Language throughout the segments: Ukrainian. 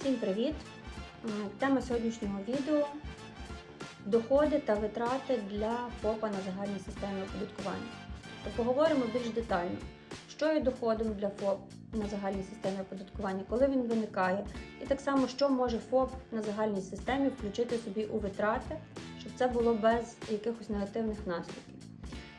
Всім привіт! Е, Тема сьогоднішнього відео доходи та витрати для ФОПа на загальній системі оподаткування. Тобто поговоримо більш детально, що є доходом для ФОП на загальній системі оподаткування, коли він виникає, і так само, що може ФОП на загальній системі включити собі у витрати, щоб це було без якихось негативних наслідків.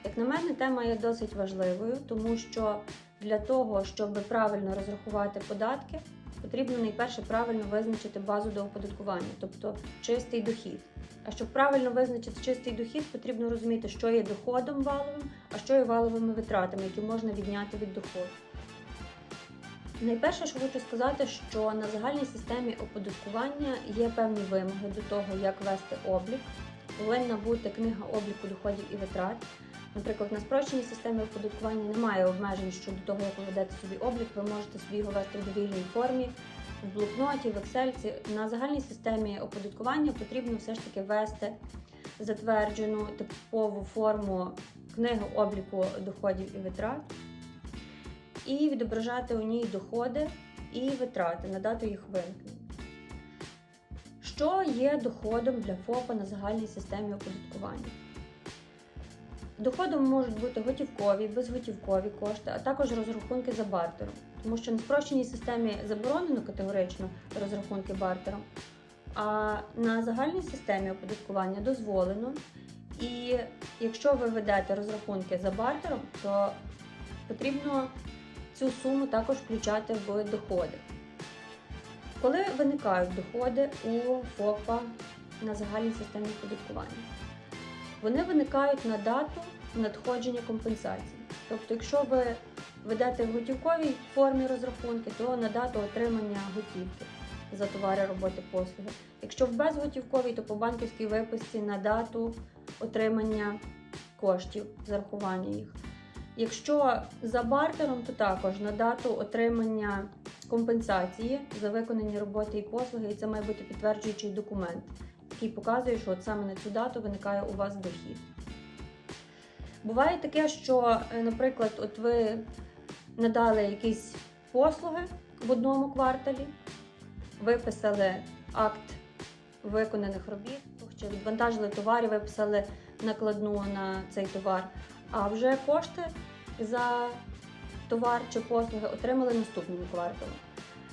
Як на мене, тема є досить важливою, тому що для того, щоб правильно розрахувати податки, потрібно найперше правильно визначити базу до оподаткування, тобто чистий дохід. А щоб правильно визначити чистий дохід, потрібно розуміти, що є доходом валовим, а що є валовими витратами, які можна відняти від доходу. Найперше, що хочу сказати, що на загальній системі оподаткування є певні вимоги до того, як вести облік. Повинна бути книга обліку доходів і витрат. Наприклад, на спрощеній системі оподаткування немає обмежень щодо того, як ви ведете собі облік, ви можете собі його вести в довільній формі, в блокноті, в Excel. На загальній системі оподаткування потрібно все ж таки вести затверджену типову форму книги обліку доходів і витрат, і відображати у ній доходи і витрати на дату їх виникнення. Що є доходом для ФОПа на загальній системі оподаткування? Доходом можуть бути готівкові, безготівкові кошти, а також розрахунки за бартером. Тому що на спрощеній системі заборонено категорично розрахунки бартером, а на загальній системі оподаткування дозволено. І якщо ви ведете розрахунки за бартером, то потрібно цю суму також включати в доходи. Коли виникають доходи у ФОПа на загальній системі оподаткування? Вони виникають на дату надходження компенсації. Тобто, якщо ви ведете в готівковій формі розрахунки, то на дату отримання готівки за товари, роботи, послуги. Якщо в безготівковій, то по банківській виписці на дату отримання коштів, зарахування їх. Якщо за бартером, то також на дату отримання компенсації за виконані роботи і послуги, і це має бути підтверджуючий документ який показує, що от саме на цю дату виникає у вас дохід. Буває таке, що, е, наприклад, от ви надали якісь послуги в одному кварталі, виписали акт виконаних робіт, чи відвантажили товар і виписали накладну на цей товар, а вже кошти за товар чи послуги отримали наступному кварталу.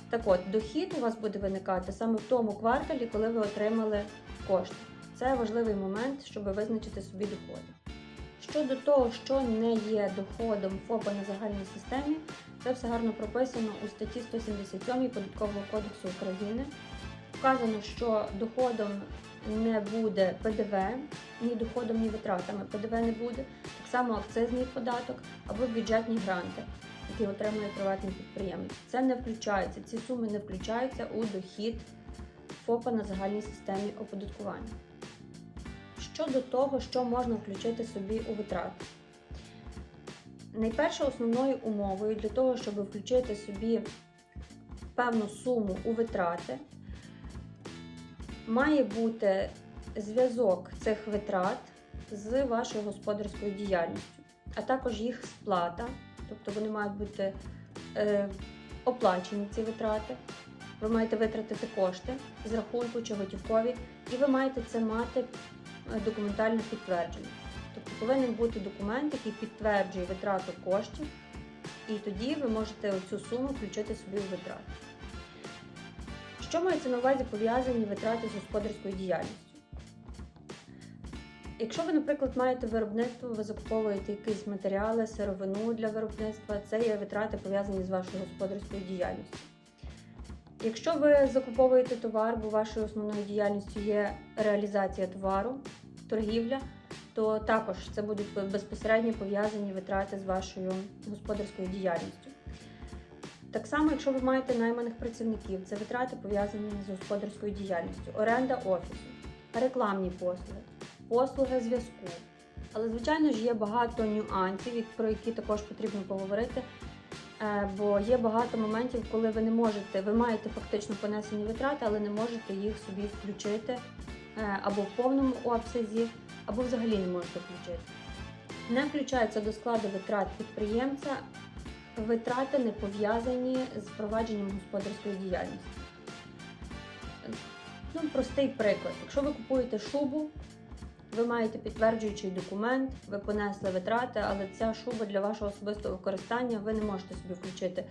Так от, дохід у вас буде виникати саме в тому кварталі, коли ви отримали кошти. Це важливий момент, щоб визначити собі доходи. Щодо того, що не є доходом ФОПа на загальній системі, це все гарно прописано у статті 177 Податкового кодексу України. Вказано, що доходом не буде ПДВ, ні доходом, ні витратами ПДВ не буде, так само акцизний податок або бюджетні гранти, які отримує приватний підприємець. Це не включається, ці суми не включаються у дохід ФОПа на загальній системі оподаткування. Щодо того, що можна включити собі у витрати. Найперше основною умовою для того, щоб включити собі певну суму у витрати, має бути зв'язок цих витрат з вашою господарською діяльністю, а також їх сплата, тобто вони мають бути е, оплачені ці витрати. Ви маєте витратити кошти з рахунку чи готівкові, і ви маєте це мати документально підтверджено. Тобто повинен бути документ, який підтверджує витрату коштів, і тоді ви можете цю суму включити собі у витрати. Що мається на увазі пов'язані витрати з господарською діяльністю? Якщо ви, наприклад, маєте виробництво, ви закуповуєте якісь матеріали, сировину для виробництва, це є витрати пов'язані з вашою господарською діяльністю. Якщо ви закуповуєте товар, бо вашою основною діяльністю є реалізація товару, торгівля, то також це будуть безпосередньо пов'язані витрати з вашою господарською діяльністю. Так само, якщо ви маєте найманих працівників, це витрати пов'язані з господарською діяльністю, оренда офісу, рекламні послуги, послуги зв'язку. Але, звичайно ж, є багато нюансів, про які також потрібно поговорити. Е, бо є багато моментів, коли ви не можете, ви маєте фактично понесені витрати, але не можете їх собі включити е, або в повному обсязі, або взагалі не можете включити. Не включаються до складу витрат підприємця витрати не пов'язані з провадженням господарської діяльності. Ну, простий приклад. Якщо ви купуєте шубу, ви маєте підтверджуючий документ, ви понесли витрати, але ця шуба для вашого особистого використання, ви не можете собі включити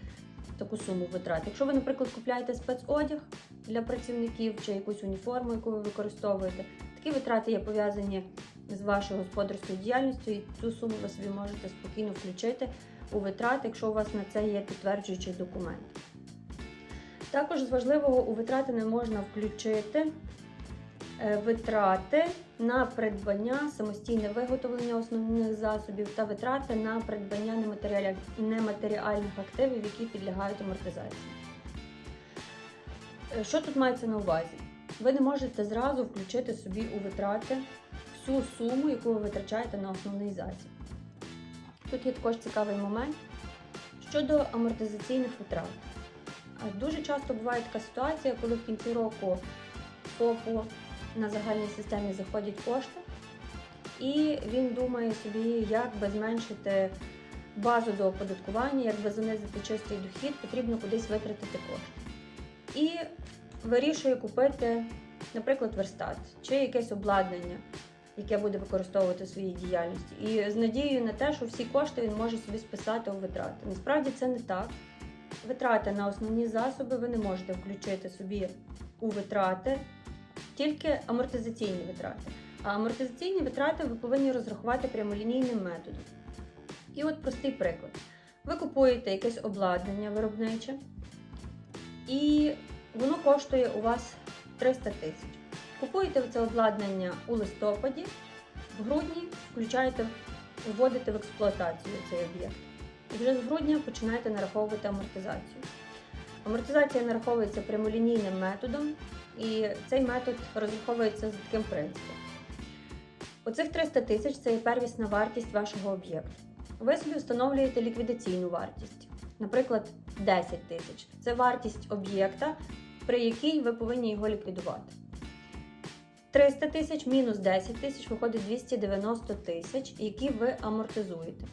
таку суму витрат. Якщо ви, наприклад, купляєте спецодяг для працівників чи якусь уніформу, яку ви використовуєте, такі витрати є пов'язані з вашою господарською діяльністю, і цю суму ви собі можете спокійно включити у витрати, якщо у вас на це є підтверджуючий документ. Також з важливого у витрати не можна включити витрати на придбання, самостійне виготовлення основних засобів та витрати на придбання нематеріальних активів, які підлягають амортизації. Е, Що тут мається на увазі? Ви не можете зразу включити собі у витрати всю суму, яку ви витрачаєте на основний засіб. Тут є також цікавий момент щодо амортизаційних витрат. Дуже часто буває така ситуація, коли в кінці року ФОПу на загальній системі заходять кошти, і він думає собі, як би зменшити базу до оподаткування, як би занизити чистий дохід, потрібно кудись витратити кошти. І вирішує купити, наприклад, верстат чи якесь обладнання, яке буде використовувати в своїй діяльності. І з надією на те, що всі кошти він може собі списати у витрати. Насправді це не так. Витрати на основні засоби ви не можете включити собі у витрати, тільки амортизаційні витрати. А амортизаційні витрати ви повинні розрахувати прямолінійним методом. І от простий приклад. Ви купуєте якесь обладнання виробниче, і воно коштує у вас 300 тисяч. Купуєте це обладнання у листопаді, в грудні включаєте, вводите в експлуатацію цей об'єкт. І вже з грудня починаєте нараховувати амортизацію. Амортизація нараховується прямолінійним методом, і цей метод розраховується за таким принципом. Оцих 300 тисяч це є первісна вартість вашого об'єкту. Ви собі встановлюєте ліквідаційну вартість, наприклад, 10 тисяч. Це вартість об'єкта, при якій ви повинні його ліквідувати. 300 тисяч мінус 10 тисяч виходить 290 тисяч, які ви амортизуєте.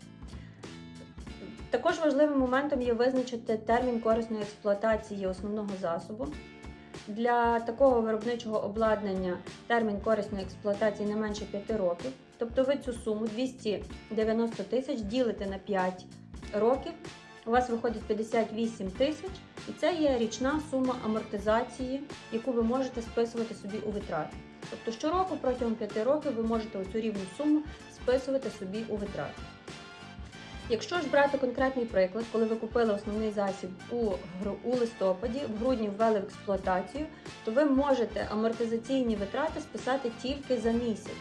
Також важливим моментом є визначити термін корисної експлуатації основного засобу. Для такого виробничого обладнання термін корисної експлуатації не менше 5 років. Тобто ви цю суму 290 тисяч ділите на 5 років. У вас виходить 58 тисяч, і це є річна сума амортизації, яку ви можете списувати собі у витрати. Тобто щороку протягом 5 років ви можете оцю рівну суму списувати собі у витрати. Якщо ж брати конкретний приклад, коли ви купили основний засіб у, у листопаді, в грудні ввели в експлуатацію, то ви можете амортизаційні витрати списати тільки за місяць.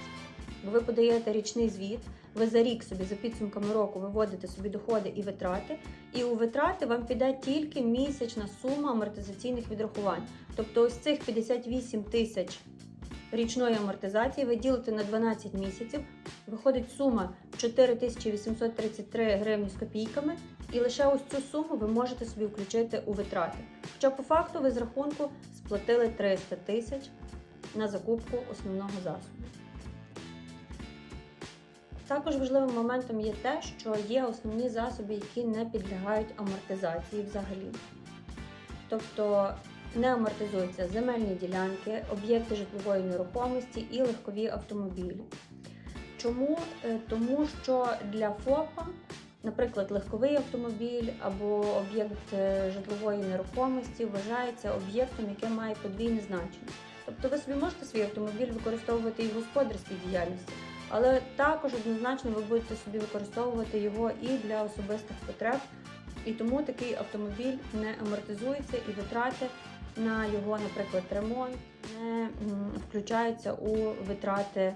Бо ви подаєте річний звіт, ви за рік собі, за підсумками року, виводите собі доходи і витрати, і у витрати вам піде тільки місячна сума амортизаційних відрахувань. Тобто ось цих 58 тисяч річної амортизації ви ділите на 12 місяців, виходить сума 4833 гривні з копійками, і лише ось цю суму ви можете собі включити у витрати. Хоча по факту ви з рахунку сплатили 300 тисяч на закупку основного засобу. Також важливим моментом є те, що є основні засоби, які не підлягають амортизації взагалі. Тобто не амортизуються земельні ділянки, об'єкти житлової нерухомості і легкові автомобілі. Чому? Е, Тому що для ФОПа, наприклад, легковий автомобіль або об'єкт е, житлової нерухомості вважається об'єктом, яке має подвійне значення. Тобто ви собі можете свій автомобіль використовувати і в господарській діяльності, але також однозначно ви будете собі використовувати його і для особистих потреб. І тому такий автомобіль не амортизується і витрати на його, наприклад, ремонт не включаються у витрати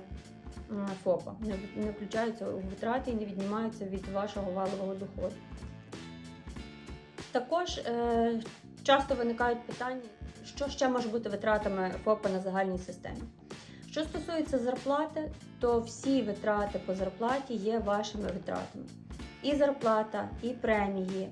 ФОПа, не включаються у витрати і не віднімаються від вашого валового доходу. Також е, часто виникають питання, що ще може бути витратами ФОПа на загальній системі. Що стосується зарплати, то всі витрати по зарплаті є вашими витратами. І зарплата, і премії,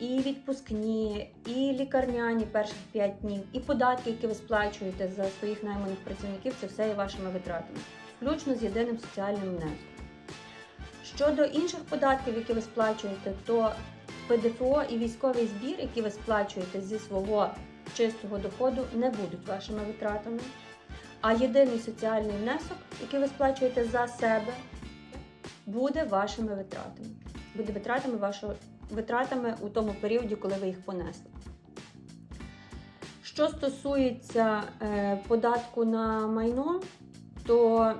і відпускні, і лікарняні перших 5 днів, і податки, які ви сплачуєте за своїх найманих працівників, це все є вашими витратами, включно з єдиним соціальним внеском. Щодо інших податків, які ви сплачуєте, то ПДФО і військовий збір, які ви сплачуєте зі свого чистого доходу не будуть вашими витратами. А єдиний соціальний внесок, який ви сплачуєте за себе, буде вашими витратами. Буде витратами вашого витратами у тому періоді, коли ви їх понесли. Що стосується е, податку на майно, то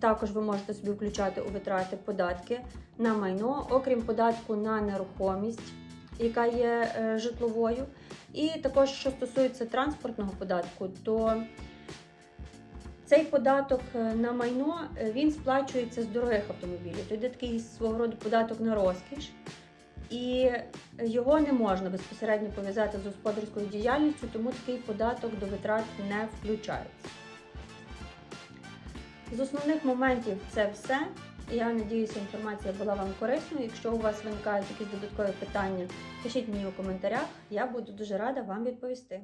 також ви можете собі включати у витрати податки на майно, окрім податку на нерухомість, яка є е, житловою. І також, що стосується транспортного податку, то цей податок е, на майно він сплачується з дорогих автомобілів. То йде такий свого роду податок на розкіш, і його не можна безпосередньо пов'язати з господарською діяльністю, тому такий податок до витрат не включається. З основних моментів це все. Я надіюся, інформація була вам корисною. Якщо у вас виникають якісь додаткові питання, пишіть мені у коментарях. Я буду дуже рада вам відповісти.